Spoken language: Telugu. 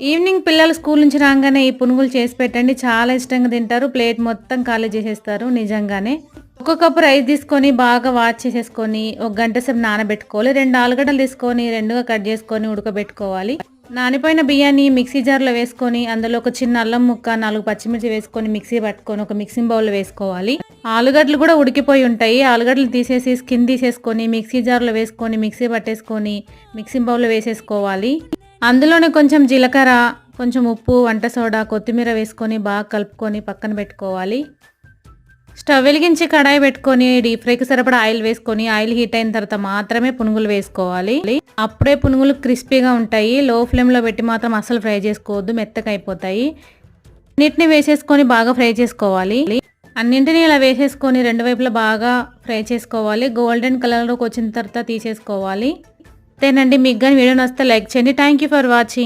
ఈవినింగ్ పిల్లలు స్కూల్ నుంచి రాగానే ఈ పునుగులు చేసి పెట్టండి. చాలా ఇష్టంగా తింటారు. ప్లేట్ మొత్తం ఖాళీ చేసేస్తారు నిజంగానే. ఒక కప్పు రైస్ తీసుకొని బాగా వాష్ చేసేసుకొని ఒక గంట సేపు నానబెట్టుకోవాలి. రెండు ఆలుగడ్డలు తీసుకొని రెండుగా కట్ చేసుకొని ఉడకబెట్టుకోవాలి. నానిపోయిన బియ్యాన్ని మిక్సీ జార్లో వేసుకొని అందులో ఒక చిన్న అల్లం ముక్క నాలుగు పచ్చిమిర్చి వేసుకొని మిక్సీ పట్టుకొని ఒక మిక్సింగ్ బౌల్లో వేసుకోవాలి. ఆలుగడ్డలు కూడా ఉడికిపోయి ఉంటాయి. ఆలుగడ్డలు తీసేసి స్కిన్ తీసేసుకొని మిక్సీ జార్లో వేసుకొని మిక్సీ పట్టేసుకొని మిక్సింగ్ బౌల్లో వేసేసుకోవాలి. అందులోనే కొంచెం జీలకర్ర కొంచెం ఉప్పు వంట సోడా కొత్తిమీర వేసుకొని బాగా కలుపుకొని పక్కన పెట్టుకోవాలి. స్టవ్ వెలిగించి కడాయి పెట్టుకొని డీప్ ఫ్రైకి సరిపడా ఆయిల్ వేసుకొని ఆయిల్ హీట్ అయిన తర్వాత మాత్రమే పునుగులు వేసుకోవాలి. అప్పుడే పునుగులు క్రిస్పీగా ఉంటాయి. లో ఫ్లేమ్లో పెట్టి మాత్రం అసలు ఫ్రై చేసుకోవద్దు మెత్తగా అయిపోతాయి. అన్నిటిని వేసేసుకొని బాగా ఫ్రై చేసుకోవాలి. అన్నింటినీ ఇలా వేసేసుకొని రెండు వైపులా బాగా ఫ్రై చేసుకోవాలి. గోల్డెన్ కలర్లోకి వచ్చిన తర్వాత తీసేసుకోవాలి. అంతేనండి. మీకు కానీ వీడియో నచ్చితే లైక్ చేయండి. Thank you for watching